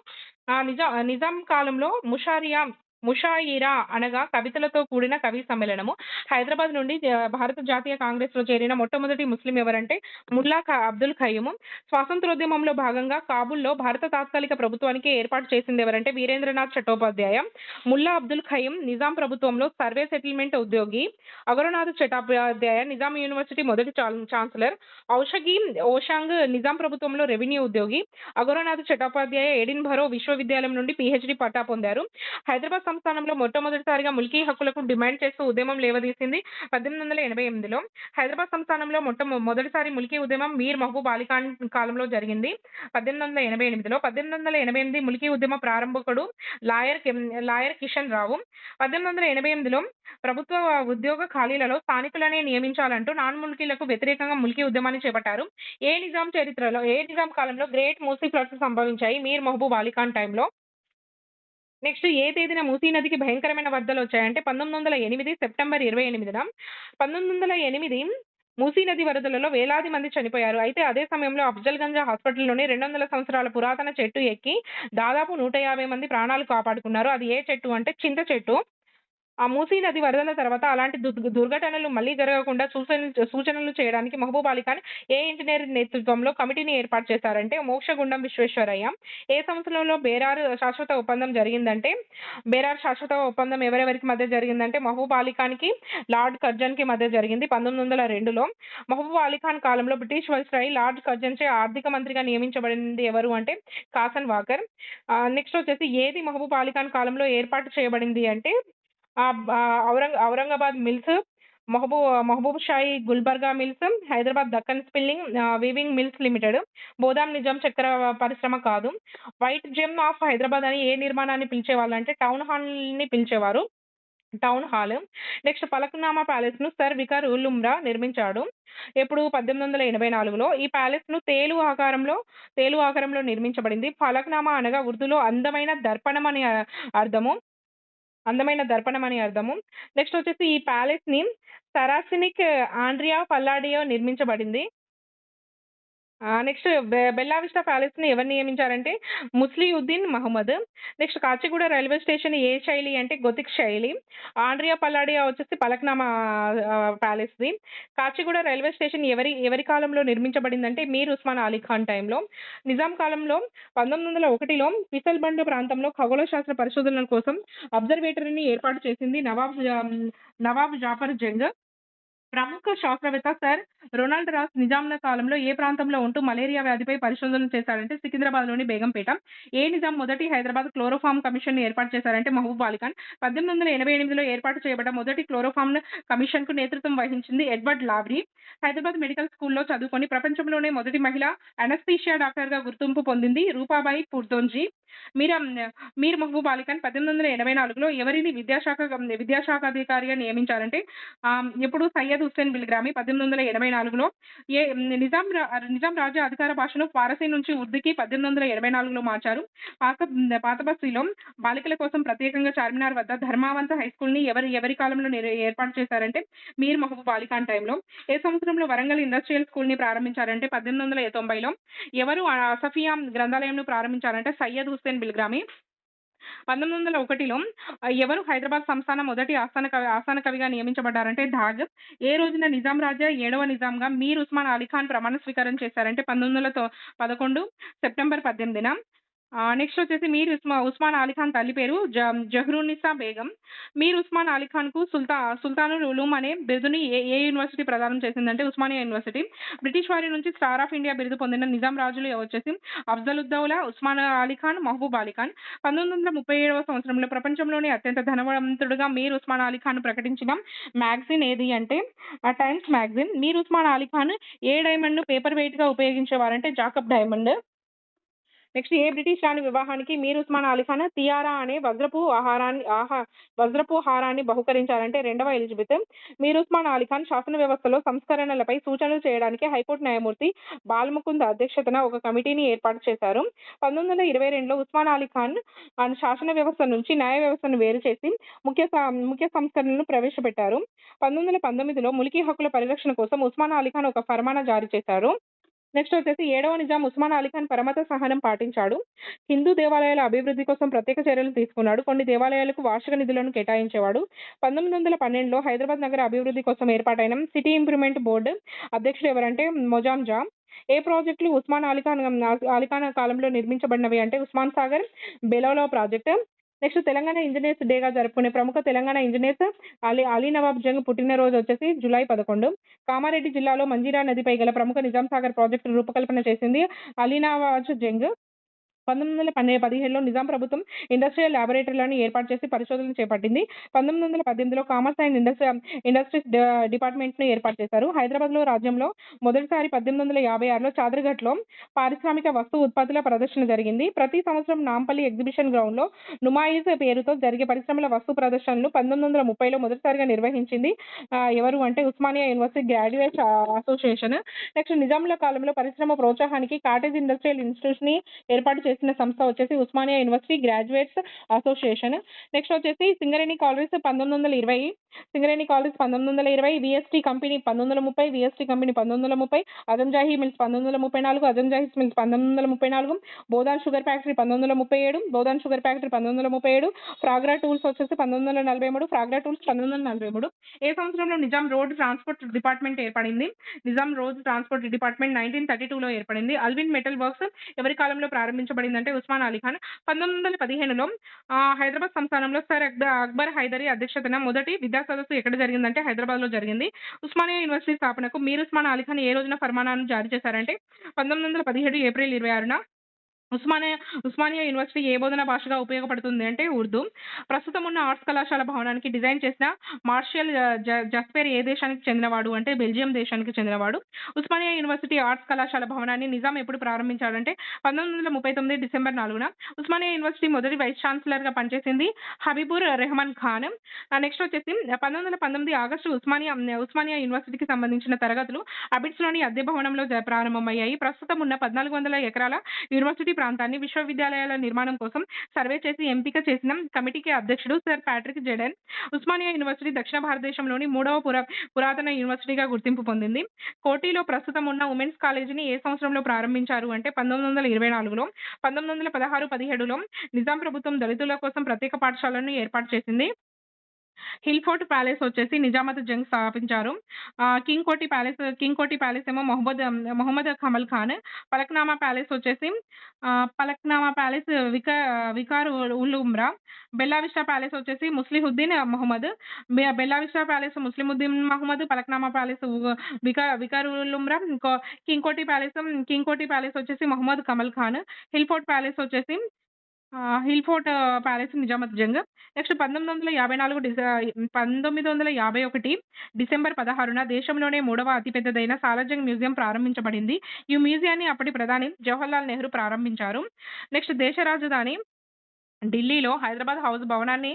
నిజా నిజాం కాలంలో ముషారియా ముషాయిరా అనగా కవితలతో కూడిన కవి సమ్మేళనము. హైదరాబాద్ నుండి భారత జాతీయ కాంగ్రెస్లో చేరిన మొట్టమొదటి ముస్లిం ఎవరంటే ముల్లా అబ్దుల్ ఖయ్యూమ్. స్వాతంత్రోద్యమంలో భాగంగా కాబుల్లో భారత తాత్కాలిక ప్రభుత్వానికి ఏర్పాటు చేసింది ఎవరంటే వీరేంద్రనాథ్ చట్టోపాధ్యాయ. ముల్లా అబ్దుల్ ఖయ్యూమ్ నిజాం ప్రభుత్వంలో సర్వే సెటిల్మెంట్ ఉద్యోగి. అగరనాథ్ చట్టోపాధ్యాయ నిజాం యూనివర్సిటీ మొదటి ఛాన్సలర్. ఔషగి ఓషాంగ్ నిజాం ప్రభుత్వంలో రెవెన్యూ ఉద్యోగి. అగరనాథ్ చట్టోపాధ్యాయ ఎడిన్ భరో విశ్వవిద్యాలయం నుండి పిహెచ్డి పట్టా పొందారు. హైదరాబాద్ సంస్థానంలో మొట్టమొదటిసారిగా ముల్కీ హక్కులకు డిమాండ్ చేస్తూ ఉద్యమం లేవదీసింది 1888లో. హైదరాబాద్ సంస్థానంలో మొట్ట మొదటిసారి ముల్కీ ఉద్యమం మీర్ మహబూబ్ అలీ ఖాన్ కాలంలో జరిగింది 1888లో. 1888 ముల్కీ ఉద్యమ ప్రారంభకుడు లాయర్ లాయర్ కిషన్ రావు. 1888లో ప్రభుత్వ ఉద్యోగ ఖాళీలలో స్థానికులనే నియమించాలంటూ నాన్ ముల్కీలకు వ్యతిరేకంగా ముల్కీ ఉద్యమాన్ని చేపట్టారు. ఏ నిజాం చరిత్రలో ఏ నిజాం కాలంలో గ్రేట్ మూసీ ఫ్లడ్స్ సంభవించాయి మీర్ మహబూబ్ అలీ ఖాన్ టైమ్‌లో. నెక్స్ట్ ఏ తేదీన మూసీ నదికి భయంకరమైన వరదలు వచ్చాయంటే పంతొమ్మిది వందల ఎనిమిది సెప్టెంబర్ 28న. 1908 మూసీ నది వరదలలో వేలాది మంది చనిపోయారు. అయితే అదే సమయంలో అఫ్జల్‌గంజ్ హాస్పిటల్‌లోని 200 సంవత్సరాల పురాతన చెట్టు ఎక్కి దాదాపు 150 మంది ప్రాణాలు కాపాడుకున్నారు. అది ఏ చెట్టు అంటే చింత చెట్టు. ఆ మూసీ నది వరదల తర్వాత అలాంటి దుర్ దుర్ఘటనలు మళ్ళీ జరగకుండా సూచనలు సూచనలు చేయడానికి మహబూబ్ అలీ ఖాన్ ఏ ఇంజనీర్ నేతృత్వంలో కమిటీని ఏర్పాటు చేశారంటే మోక్షగుండం విశ్వేశ్వరయ్య. ఏ సంవత్సరంలో బేరార్ శాశ్వత ఒప్పందం జరిగిందంటే బేరార్ శాశ్వత ఒప్పందం ఎవరెవరికి మధ్య జరిగిందంటే మహబూబ్ అలీ ఖాన్‌కి, లార్డ్ కర్జన్‌కి మధ్య జరిగింది 1902లో. మహబూబ్ అలీ ఖాన్ కాలంలో బ్రిటిష్ వైస్రాయ్ లార్డ్ కర్జన్ చే ఆర్థిక మంత్రిగా నియమించబడింది ఎవరు అంటే కాసన్ వాకర్. నెక్స్ట్ వచ్చేసి ఏది మహబూబ్ అలీ ఖాన్ కాలంలో ఏర్పాటు చేయబడింది అంటే ఔరంగ్ Aurangabad mills, మహబూ Mahboob Shahi Gulbarga mills, Hyderabad Deccan spinning weaving mills limited. Bodhan Nizam చక్కెర పరిశ్రమ కాదు. వైట్ జెమ్ ఆఫ్ హైదరాబాద్ అని ఏ నిర్మాణాన్ని పిలిచేవాళ్ళు అంటే టౌన్ హాల్‌ని పిలిచేవారు. Town hall. నెక్స్ట్ ఫలక్నామా ప్యాలెస్‌ను సర్ వికార్ ఉల్ ఉమ్రా నిర్మించాడు. ఎప్పుడు 1884లో. ఈ ప్యాలెస్ను తేలు ఆకారంలో తేలు ఆకారంలో నిర్మించబడింది. ఫలక్నామా అనగా ఉర్దూలో అందమైన దర్పణం అని అర్థము. అందమైన దర్పణం అని అర్థము. నెక్స్ట్ వచ్చేసి ఈ ప్యాలెస్ని సరాసినిక్ ఆండ్రియా పల్లాడియో నిర్మించబడింది. నెక్స్ట్ బె బెల్లా విస్టా ప్యాలెస్‌ని ఎవరు నియమించారంటే Muslihuddin Mohammad. Next Kacheguda railway station ఏ శైలి అంటే గొతిక్ శైలి. ఆండ్రియా పల్లాడియా వచ్చేసి పలక్నామా ప్యాలెస్ ప్యాలెస్‌ది. కాచిగూడ రైల్వే స్టేషన్ ఎవరి ఎవరి కాలంలో నిర్మించబడిందంటే మీర్ ఉస్మాన్ అలీ ఖాన్ టైంలో నిజాం కాలంలో 1901లో పిసల్బండ్ ప్రాంతంలో ఖగోళ శాస్త్ర పరిశోధనల కోసం అబ్జర్వేటరీని ఏర్పాటు చేసింది నవాబ్ నవాబ్ జాఫర్ జంగ్. ప్రముఖ శాస్త్రవేత్త సర్ రొనాల్డ్ రాస్ నిజాంల కాలంలో ఏ ప్రాంతంలో ఉంటూ మలేరియా వ్యాధిపై పరిశోధనలు చేశారంటే సికింద్రాబాద్‌లోని బేగంపేట. ఏ నిజాం మొదటి హైదరాబాద్ క్లోరోఫామ్ కమిషన్ ఏర్పాటు చేశారంటే మహబూబ్ అలీ ఖాన్. 1888లో ఏర్పాటు చేయబడ్డ మొదటి క్లోరోఫామ్ కమిషన్కు నేతృత్వం వహించింది ఎడ్వర్డ్ లావ్రీ. హైదరాబాద్ మెడికల్ స్కూల్‌లో చదువుకొని ప్రపంచంలోనే మొదటి మహిళ అనస్థీషియా డాక్టర్‌గా గుర్తింపు పొందింది రూపాబాయి పుర్దోంజీ. మీర్ ఆహ్, మీర్ మహబూబ్ అలీ ఖాన్ 1884లో ఎవరిని విద్యాశాఖ విద్యాశాఖాధికారిగా నియమించారంటే ఎప్పుడు సయ్యద్ హుస్సేన్ బిల్గ్రామి 1884లో ఏ నిజాం నిజాం రాజ్య అధికార భాషను ఫారసీ నుంచి ఉర్దూకి 1884లో మార్చారు. పాత పాతబస్తీలో బాలికల కోసం ప్రత్యేకంగా చార్మినార్ వద్ద ధర్మావంత హై స్కూల్ని ఎవరి ఎవరి కాలంలో ఏర్పాటు చేశారంటే మీర్ మహబూబ్ అలీ ఖాన్ టైంలో. ఏ సంవత్సరంలో వరంగల్ ఇండస్ట్రియల్ స్కూల్‌ని ప్రారంభించారంటే 1890లో. ఎవరు అసఫియా గ్రంథాలయంను ప్రారంభించారంటే సయ్యద్ హుస్సేన్ బిల్గ్రామి. 1901లో ఎవరు హైదరాబాద్ సంస్థాన మొదటి ఆస్థాన కవి ఆస్థాన కవిగా నియమించబడ్డారంటే ధాగ్. ఏ రోజున నిజాం రాజా ఏడవ నిజాంగా మీర్ ఉస్మాన్ అలీ ఖాన్ ప్రమాణ స్వీకారం చేశారంటే 1911 సెప్టెంబర్ 18న. నెక్స్ట్ వచ్చేసి మీర్ ఉస్మా ఉస్మాన్ అలీ ఖాన్ తల్లి పేరు జ జహ్రూనిసా బేగం. మీర్ ఉస్మాన్ అలీ ఖాన్‌కు సుల్తా సుల్తానుల్ ఉలూమ్ అనే బిరుదుని ఏ ఏ యూనివర్సిటీ ప్రదానం చేసిందంటే ఉస్మానియా యూనివర్సిటీ. బ్రిటిష్ వారి నుంచి స్టార్ ఆఫ్ ఇండియా బిరుదు పొందిన నిజాం రాజులు వచ్చేసి అఫ్జలుద్దౌలా, ఉస్మాన్ అలీ ఖాన్, మహబూబ్ అలీ ఖాన్. 1937వ సంవత్సరంలో ప్రపంచంలోనే అత్యంత ధనవంతుడుగా మీర్ ఉస్మాన్ అలీ ఖాన్ ప్రకటించిన మ్యాగజైన్ ఏది అంటే టైమ్స్ మ్యాగజైన్. మీర్ ఉస్మాన్ అలీ ఖాన్ ఏ డైమండ్‌ను పేపర్ వెయిట్‌గా ఉపయోగించేవారంటే జాకబ్ డైమండ్. నెక్స్ట్ ఏ బ్రిటిష్ రాణి వివాహానికి మీర్ ఉస్మాన్ అలీ ఖాన్ తియారా అనే వజ్రపు ఆహారాన్ని ఆహా వజ్రపు హారాన్ని బహుకరించారంటే రెండవ ఎలిజబెత్. మీర్ ఉస్మాన్ అలీ ఖాన్ శాసన వ్యవస్థలో సంస్కరణలపై సూచనలు చేయడానికి హైకోర్టు న్యాయమూర్తి బాల్ముకుంద్ అధ్యక్షతన ఒక కమిటీని ఏర్పాటు చేశారు. 1922లో ఉస్మాన్ అలీ ఖాన్ శాసన వ్యవస్థ నుంచి న్యాయ వ్యవస్థను వేరు చేసి ముఖ్య ముఖ్య సంస్కరణలను ప్రవేశపెట్టారు. పంతొమ్మిది వందల పంతొమ్మిదిలో ములికి హక్కుల పరిరక్షణ కోసం ఉస్మాన్ అలీ ఖాన్ ఒక ఫర్మానా జారీ చేశారు. నెక్స్ట్ వచ్చేసి ఏడవ నిజాం ఉస్మాన్ అలీఖాన్ పరమత సహనం పాటించాడు. హిందూ దేవాలయాల అభివృద్ధి కోసం ప్రత్యేక చర్యలు తీసుకున్నాడు. కొన్ని దేవాలయాలకు వార్షిక నిధులను కేటాయించేవాడు. 1912లో హైదరాబాద్ నగర అభివృద్ధి కోసం ఏర్పాటైన సిటీ ఇంప్రూవ్‌మెంట్ బోర్డు అధ్యక్షుడు ఎవరంటే మొజాం జా. ఏ ప్రాజెక్టులు ఉస్మాన్ అలీఖాన్ అలీఖాన్ కాలంలో నిర్మించబడినవి అంటే ఉస్మాన్ సాగర్, బెలోలో ప్రాజెక్ట్. నెక్స్ట్ తెలంగాణ ఇంజనీర్స్ డేగా జరుపుకునే ప్రముఖ తెలంగాణ ఇంజనీర్స్ అలీ అలీ నవాబ్ జంగ్ పుట్టినరోజు వచ్చేసి జూలై 11. కామారెడ్డి జిల్లాలో మంజీరా నదిపై గల ప్రముఖ నిజాం సాగర్ ప్రాజెక్టు రూపకల్పన చేసింది అలీ నవాజ్ జంగ్. 1917లో నిజాం ప్రభుత్వం ఇండస్ట్రియల్ ల్యాబొరేటరీలను ఏర్పాటు చేసి పరిశోధనలు చేపట్టింది. 1918లో commerce and industry industries department డిపార్ట్మెంట్‌ను ఏర్పాటు చేశారు. హైదరాబాద్‌లో రాజ్యంలో మొదటిసారి పద్దెనిమిది వందల యాభై 1856లో చాదర్‌ఘాట్‌లో పారిశ్రామిక వస్తు ఉత్పత్తుల ప్రదర్శన జరిగింది. ప్రతి సంవత్సరం నాంపల్లి ఎగ్జిబిషన్ గ్రౌండ్‌లో నుమాయిష్ పేరుతో జరిగే పరిశ్రమల వస్తు ప్రదర్శనలు పంతొమ్మిది వందల ముప్పైలో మొదటిసారిగా నిర్వహించింది ఎవరు అంటే Osmania university graduate association. Next నిజాముల కాలంలో పరిశ్రమ ప్రోత్సాహానికి కాటేజ్ ఇండస్ట్రియల్ ఇన్స్టిట్యూట్స్‌ని ఏర్పాటు చేసిన సంస్థ వచ్చేసి Osmania university graduates association next వచ్చేసి సింగరేణి కాలేజ్ పంతొమ్మిది వందల ఇరవై సింగరేణి కాలేజ్ పంతొమ్మిది వందల ఇరవై విఎస్టీ కంపెనీ పంతొమ్మిది వందల ముప్పై విఎస్టీ కంపెనీ పంతొమ్మిది వందల ముప్పై అదంజాహీ మిల్స్ పంతొమ్మిది వందల ముప్పై నాలుగు అదంజాహీ మిల్స్ పంతొమ్మిది వందల ముప్పై నాలుగు బోదాన్ షుగర్ ఫ్యాక్టరీ పంతొమ్మిది వందల ముప్పై ఏడు బోదాన్ షుగర్ ఫ్యాక్టరీ పంతొమ్మిది వందల ముప్పై ఏడు ఫ్రాగ్రా టూల్స్ వచ్చేసి పంతొమ్మిది వందల నలభై మూడు ఫ్రాగ్రా టూల్స్ పంతొమ్మిది వందల నలభై మూడు ఏ సంవత్సరంలో నిజాం రోడ్ ట్రాన్స్పోర్ట్ డిపార్ట్మెంట్ ఏర్పడింది Nizam road transport department nineteen thirty టూలో ఏర్పడింది అల్విన్ మెటల్ వర్క్స్ ఎవరి కాలంలో ప్రారంభించబడింది ప్రారంభించబడిందంటే ఉస్మాన్ అలీఖాన్ పంతొమ్మిది వందల పదిహేనులో హైదరాబాద్ సంస్థానంలో సర్ అక్బర్ హైదరీ అధ్యక్షతన మొదటి విద్యా సదస్సు ఎక్కడ జరిగిందంటే హైదరాబాద్‌లో జరిగింది. ఉస్మానియా యూనివర్సిటీ స్థాపనకు మీర్ ఉస్మాన్ అలీ ఖాన్ ఏ రోజున ఫర్మానాను జారీ చేశారంటే 1917 ఏప్రిల్ 26న. ఉస్మానియా ఉస్మానియా యూనివర్సిటీ ఏ బోధన భాషగా ఉపయోగపడుతుంది అంటే ఉర్దూ. ప్రస్తుతం ఉన్న ఆర్ట్స్ కళాశాల భవనానికి డిజైన్ చేసిన మార్షల్ జ జస్పేర్ ఏ దేశానికి చెందినవాడు అంటే బెల్జియం దేశానికి చెందినవాడు. ఉస్మానియా యూనివర్సిటీ ఆర్ట్స్ కళాశాల భవనాన్ని నిజాం ఎప్పుడు ప్రారంభించాడంటే 1939 డిసెంబర్ నాలుగున ఉస్మానియా యూనివర్సిటీ మొదటి వైస్ ఛాన్సలర్‌గా పనిచేసింది హబీబుర్ రెహమాన్ ఖాన్. నెక్స్ట్ వచ్చేసి 1919 ఆగస్టు ఉస్మానియా ఉస్మానియా యూనివర్సిటీకి సంబంధించిన తరగతులు అబిడ్స్‌లోని అద్దె భవనంలో ప్రారంభమయ్యాయి. ప్రస్తుతం ఉన్న 1400 ఎకరాల యూనివర్సిటీ ప్రాంతాన్ని విశ్వవిద్యాలయాల నిర్మాణం కోసం సర్వే చేసి ఎంపిక చేసిన కమిటీకి అధ్యక్షుడు sir Patrick Geddes. Osmania university దక్షిణ భారతదేశంలోని మూడవ పురా పురాతన యూనివర్సిటీగా గుర్తింపు పొందింది. కోటిలో ప్రస్తుతం ఉన్న ఉమెన్స్ కాలేజీని ఏ సంవత్సరంలో ప్రారంభించారు అంటే 1924లో. 1916, 17లో నిజాం ప్రభుత్వం దళితుల కోసం ప్రత్యేక పాఠశాలను ఏర్పాటు చేసింది. హిల్ ఫోర్ట్ ప్యాలెస్ వచ్చేసి నిజామత్ జంగ్ స్థాపించారు. King Koti palace king Koti palace ఏమో మొహమ్మద్ మొహమ్మద్ కమల్ ఖాన్. పలక్నామా ప్యాలెస్ వచ్చేసి Falaknuma palace వికా Viqar ul Umra. Bella Vista palace వచ్చేసి ముస్లిహుద్దీన్ మహమ్మద్. బె palace ముస్లిముద్దీన్ Mohammed. Falaknuma palace వికా Viqar ul Umra. King Koti palace King Koti palace వచ్చేసి Mohammad Kamal Khan. Hill Fort palace వచ్చేసి Hill Fort palace Nizamat Jung. Next 1954 డిస 1951 December 16న దేశంలోనే మూడవ అతిపెద్దదైన Salar Jung museum ప్రారంభించబడింది. ఈ మ్యూజియాన్ని అప్పటి ప్రధాని జవహర్లాల్ నెహ్రూ ప్రారంభించారు. నెక్స్ట్ దేశ రాజధాని ఢిల్లీలో హైదరాబాద్ హౌస్ భవనాన్ని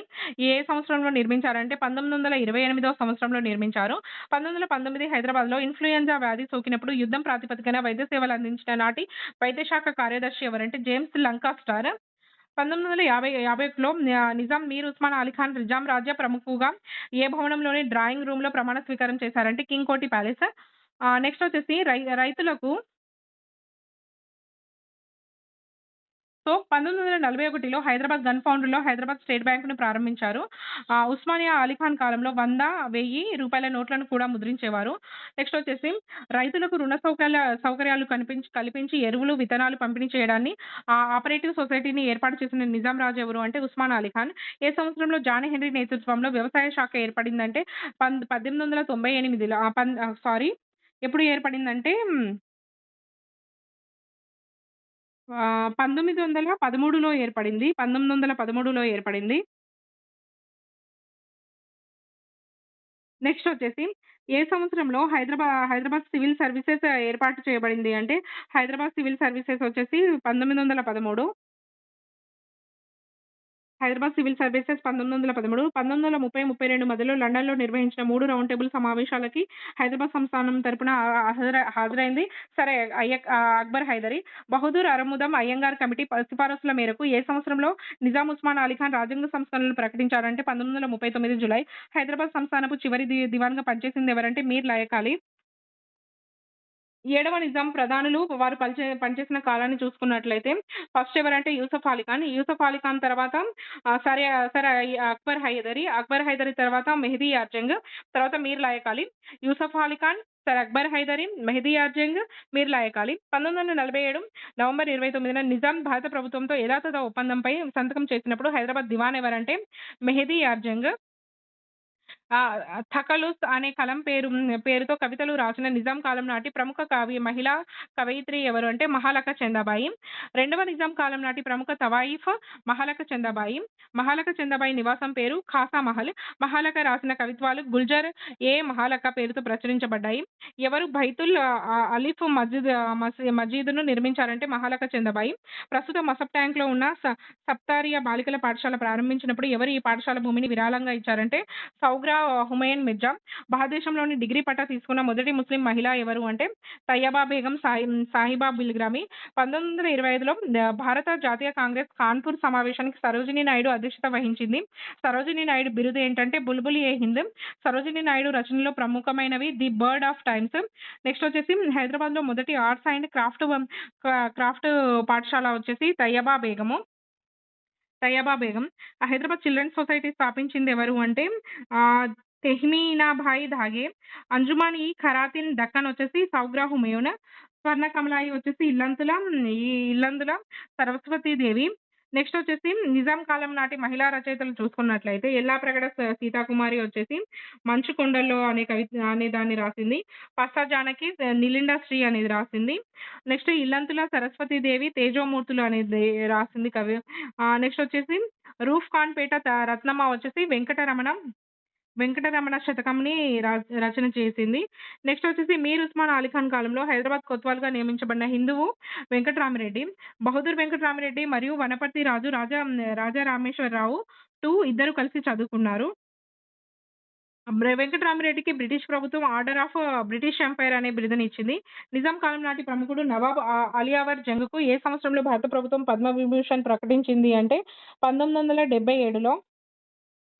ఏ సంవత్సరంలో నిర్మించారంటే 1928వ సంవత్సరంలో నిర్మించారు. 1919 హైదరాబాద్‌లో ఇన్‌ఫ్లుయెంజా వ్యాధి సోకినప్పుడు యుద్ధం ప్రాతిపదికన వైద్య సేవలు అందించిన నాటి వైద్యశాఖ కార్యదర్శి ఎవరంటే జేమ్స్ లంకాస్టార్ పంతొమ్మిది వందల యాభై యాభై ఒకటిలో నిజాం మీర్ ఉస్మాన్ అలీ ఖాన్ నిజాం రాజ్య ప్రముఖుగా ఏ భవనంలోని డ్రాయింగ్ రూమ్‌లో ప్రమాణ స్వీకారం చేశారంటే కింగ్ కోటి ప్యాలెస్. నెక్స్ట్ వచ్చేసి రై రైతులకు సో, 1941లో హైదరాబాద్ గన్ ఫౌండరీలో హైదరాబాద్ స్టేట్ బ్యాంకును ప్రారంభించారు. ఉస్మానియా అలీఖాన్ కాలంలో వంద వెయ్యి రూపాయల నోట్లను కూడా ముద్రించేవారు. నెక్స్ట్ వచ్చేసి రైతులకు రుణ సౌకర్య సౌకర్యాలు కనిపించి కల్పించి ఎరువులు, విత్తనాలు పంపిణీ చేయడాన్ని ఆపరేటివ్ సొసైటీని ఏర్పాటు చేసిన నిజాం రాజు ఎవరు అంటే ఉస్మాన్ అలీ ఖాన్. ఏ సంవత్సరంలో జాన్ హెన్రీ నేతృత్వంలో వ్యవసాయ శాఖ ఏర్పడిందంటే పం 1898లో ఆహ్, పం ఆహ్, సారీ ఎప్పుడు ఏర్పడిందంటే ఆహ్, 1913లో ఏర్పడింది. 1913లో ఏర్పడింది. నెక్స్ట్ వచ్చేసి ఏ సంవత్సరంలో హైదరాబా హైదరాబాద్ సివిల్ సర్వీసెస్ ఏర్పాటు చేయబడింది అంటే హైదరాబాద్ సివిల్ సర్వీసెస్ వచ్చేసి 1913. Hyderabad civil services 1913. 1930, 32 మధ్యలో లండన్‌లో నిర్వహించిన మూడు రౌండ్ టేబుల్ సమావేశాలకి హైదరాబాద్ సంస్థానం తరపున హాజర హాజరైంది సరే అయ్య అక్బర్ హైదరీ. బహదూర్ అరముదం అయ్యంగార్ కమిటీ సిఫారసుల మేరకు ఏ సంవత్సరంలో నిజాం ఉస్మాన్ అలీ ఖాన్ రాజ్యాంగ సంస్కరణలు ప్రకటించారంటే 1939 జులై. హైదరాబాద్ సంస్థానపు చివరి దివాన్‌గా పనిచేసింది ఎవరంటే మీర్ లయకాలి ఏడవ నిజాం ప్రధానులు వారు పనిచే పనిచేసిన కాలాన్ని చూసుకున్నట్లయితే ఫస్ట్ ఎవరంటే యూసఫ్ అలీ ఖాన్. యూసఫ్ అలీ ఖాన్ తర్వాత సరే సరే సర్ అక్బర్ హైదరీ. అక్బర్ హైదరీ తర్వాత మెహదీ అర్జంగ్ తర్వాత మీర్ లాయక్ అలీ. యూసఫ్ అలీ ఖాన్, సర్ అక్బర్ హైదరీ, మెహదీ యార్జంగ్, మీర్ లాయక్ అలీ. 1947 నవంబర్ 29న నిజాం భారత ప్రభుత్వంతో యథాతథ ఒప్పందంపై సంతకం చేసినప్పుడు హైదరాబాద్ దివాన్ ఎవరంటే మెహదీ యార్జంగ్. తకలుస్ అనే కలం పేరు పేరుతో కవితలు రాసిన నిజాం కాలం నాటి ప్రముఖ కవి మహిళా కవయిత్రి ఎవరు అంటే మహాలక చందాబాయి. రెండవ నిజాం కాలం నాటి ప్రముఖ తవాయిఫ్ మహాలక చందాబాయి. మహాలక చందాబాయి నివాసం పేరు ఖాసా మహల్. మహాలక రాసిన కవిత్వాలు గుల్జర్ ఏ మహాలక పేరుతో ప్రచురించబడ్డాయి. ఎవరు బైతుల్ అలీఫ్ అలిఫ్ మస్జిద్ మసి మజీదును నిర్మించారంటే మహాలక చందాబాయి. ప్రస్తుత మసబ్ ట్యాంక్‌లో ఉన్న స సప్తారియా బాలికల పాఠశాల ప్రారంభించినప్పుడు ఎవరు ఈ పాఠశాల భూమిని విరాళంగా ఇచ్చారంటే సౌగ్రా హుమయన్ మిర్జా. భారతదేశంలోని డిగ్రీ పట్టా తీసుకున్న మొదటి ముస్లిం మహిళ ఎవరు అంటే తయ్యబా బేగం సాయి సాహిబా బిల్గ్రామి. పంతొమ్మిది వందల ఇరవై ఐదులో భారత జాతీయ కాంగ్రెస్ కాన్పూర్ సమావేశానికి సరోజినీ నాయుడు అధ్యక్షత వహించింది. సరోజినీ నాయుడు బిరుదు ఏంటంటే బుల్బుల్ ఏ హింద్. సరోజినీ నాయుడు రచనలో ప్రముఖమైనవి 'the bird of times'. Next వచ్చేసి హైదరాబాద్‌లో మొదటి ఆర్ట్స్ అండ్ క్రాఫ్ట్ క్రాఫ్ట్ పాఠశాల వచ్చేసి తయ్యబా బేగము. తయ్యబా బేగం. హైదరాబాద్ చిల్డ్రన్స్ సొసైటీ స్థాపించింది ఎవరు అంటే ఆహ్, తెహ్మీనాభాయి ధాగే. అంజుమాన్ ఈ ఖరాతిన్ దక్కన్ వచ్చేసి సౌగ్రా హుమయూన్. స్వర్ణ కమలాయి వచ్చేసి ఇల్లంతుల ఈ ఇల్లందుల సరస్వతీదేవి. నెక్స్ట్ వచ్చేసి నిజాం కాలం నాటి మహిళా రచయితలు చూసుకున్నట్లయితే ఎల్లా ప్రగడ సీతాకుమారి వచ్చేసి మంచు కొండల్లో అనే కవి అనే దాన్ని రాసింది. పస్సా జానకి నిలిండా శ్రీ అనేది రాసింది. నెక్స్ట్ ఇల్లంతుల సరస్వతీదేవి తేజోమూర్తులు అనేది రాసింది కవి. నెక్స్ట్ వచ్చేసి రూఫ్ ఖాన్ పేట రత్నమ్మ వచ్చేసి వెంకటరమణ వెంకటరమణ శతకంని రచన చేసింది. నెక్స్ట్ వచ్చేసి మీర్ ఉస్మాన్ అలీఖాన్ కాలంలో హైదరాబాద్ కొత్వాల్‌గా నియమించబడిన హిందువు వెంకటరామిరెడ్డి. బహదూర్ వెంకటరామిరెడ్డి మరియు వనపర్తి రాజు రాజా రాజా రామేశ్వరరావు టూ ఇద్దరు కలిసి చదువుకున్నారు. వెంకటరామరెడ్డికి వెంకటరామిరెడ్డికి బ్రిటిష్ ప్రభుత్వం ఆర్డర్ ఆఫ్ బ్రిటిష్ ఎంపైర్ అనే బిరుదునిచ్చింది. నిజాం కాలం నాటి ప్రముఖుడు నవాబ్ అలియావర్ జంగ్‌కు ఏ సంవత్సరంలో భారత ప్రభుత్వం పద్మ విభూషణ్ ప్రకటించింది అంటే 1977లో